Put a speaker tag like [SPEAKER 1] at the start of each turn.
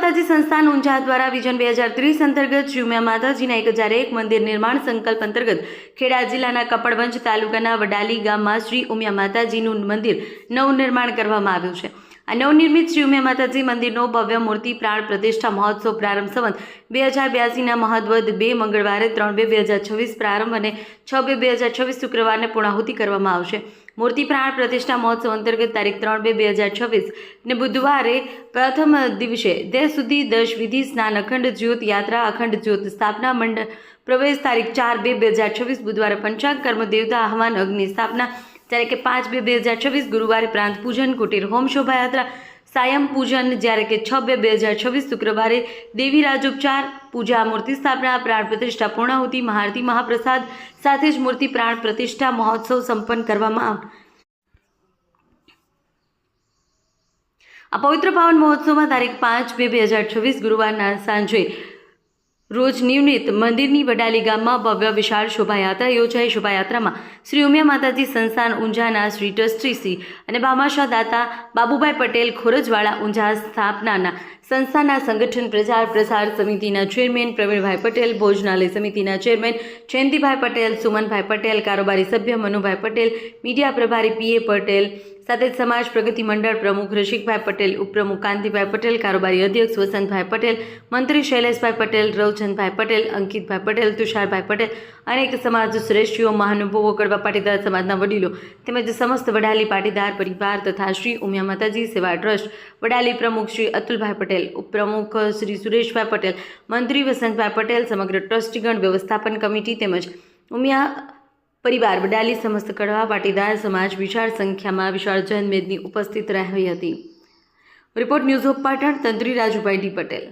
[SPEAKER 1] સંસ્થાન ઊંઝા દ્વારા વિઝન બે હજાર ત્રીસ અંતર્ગત જુમ્યા માતાજીના એક હજાર એક મંદિર નિર્માણ સંકલ્પ અંતર્ગત ખેડા જિલ્લાના કપડવંજ તાલુકાના વડાલી ગામમાં શ્રી ઉમિયા માતાજીનું મંદિર નવનિર્માણ કરવામાં આવ્યું છે. નવનિર્મિત શ્રી ઉમિયા માતાજી મંદિરનો ભવ્ય મૂર્તિ પ્રાણ પ્રતિષ્ઠા મહોત્સવ પ્રારંભ સંવત બે હજાર બ્યાસીના મહદ્વદ બે મંગળવારે ત્રણ બે બે હજાર છવ્વીસ પ્રારંભ અને છ બે બે હજાર છવ્વીસ શુક્રવારને પૂર્ણાહુતિ કરવામાં આવશે. મૂર્તિ પ્રાણ પ્રતિષ્ઠા મહોત્સવ અંતર્ગત તારીખ ત્રણ બે બે હજાર છવ્વીસ ને બુધવારે પ્રથમ દિવસે તે સુધી દશ વિધિ, સ્નાન, અખંડ જ્યોત, યાત્રા, અખંડ જ્યોત, સ્થાપના મંડળ પ્રવેશ તારીખ ચાર બે બે હજાર છવ્વીસ બુધવારે પંચાંગ કર્મ દેવતા આહવાન અગ્નિ સ્થાપના જ્યારે કે પાંચ બે બે હજાર છવ્વીસ ગુરુવારે પ્રાંત પૂજન કુટીર હોમ શોભાયાત્રા, સાયમ પૂજન, જ્યારે કે છ બે બે હજાર છવ્વીસ શુક્રવારે દેવી રાજોપચાર, પૂજા મૂર્તિ સ્થાપના, પ્રાણ પ્રતિષ્ઠા પૂર્ણાહુતિ મહારતી મહાપ્રસાદ સાથે જ મૂર્તિ પ્રાણ પ્રતિષ્ઠા મહોત્સવ સંપન્ન કરવામાં આ પવિત્ર પાવન મહોત્સવમાં તારીખ પાંચ બે બે હજાર છવ્વીસ ગુરુવારના સાંજે રોજ નિયમિત મંદિરની વડાલી ગામમાં ભવ્ય વિશાળ શોભાયાત્રા યોજાઈ. શોભાયાત્રામાં શ્રી ઉમિયા માતાજી સંસ્થાન ઊંઝાના શ્રી ટ્રસ્ટી શ્રી અને બામાશા દાતા બાબુભાઈ પટેલ ખોરજવાળા ઊંઝા સ્થાપનાના સંસ્થાના સંગઠન પ્રચાર પ્રસાર સમિતિના ચેરમેન પ્રવીણભાઈ પટેલ, ભોજનાલય સમિતિના ચેરમેન જયંતિભાઈ પટેલ, સુમનભાઈ પટેલ, કારોબારી સભ્ય મનુભાઈ પટેલ, મીડિયા પ્રભારી પીએ પટેલ, સાથે સમાજ પ્રગતિ મંડળ પ્રમુખ રસિકભાઈ પટેલ, ઉપપ્રમુખ કાંતિભાઈ પટેલ, કારોબારી અધ્યક્ષ વસંતભાઈ પટેલ, મંત્રી શૈલેષભાઈ પટેલ, રવચંદભાઈ પટેલ, અંકિતભાઈ પટેલ, તુષારભાઈ પટેલ, અનેક સમાજ શ્રેષ્ઠીઓ, મહાનુભાવો, કડવા પાટીદાર સમાજના વડીલો તેમજ સમસ્ત વડાલી પાટીદાર પરિવાર તથા શ્રી ઉમિયા માતાજી સેવા ટ્રસ્ટ, વડાલી પ્રમુખ શ્રી અતુલભાઈ પટેલ ઉપપ્રમુખ શ્રી સુરેશભાઈ પટેલ, મંત્રી વસંતભાઈ પટેલ સમગ્ર ટ્રસ્ટીગણ વ્યવસ્થાપન કમિટી તેમજ ઉમિયા પરિવાર બડાલી સમસ્ત કડવા પાટીદાર સમાજ વિશાળ સંખ્યામાં વિશાળ જનમેદની ઉપસ્થિત રહી હતી. રિપોર્ટ ન્યૂઝ ઓફ પાટણ, તંત્રી રાજુભાઈ ડી પટેલ.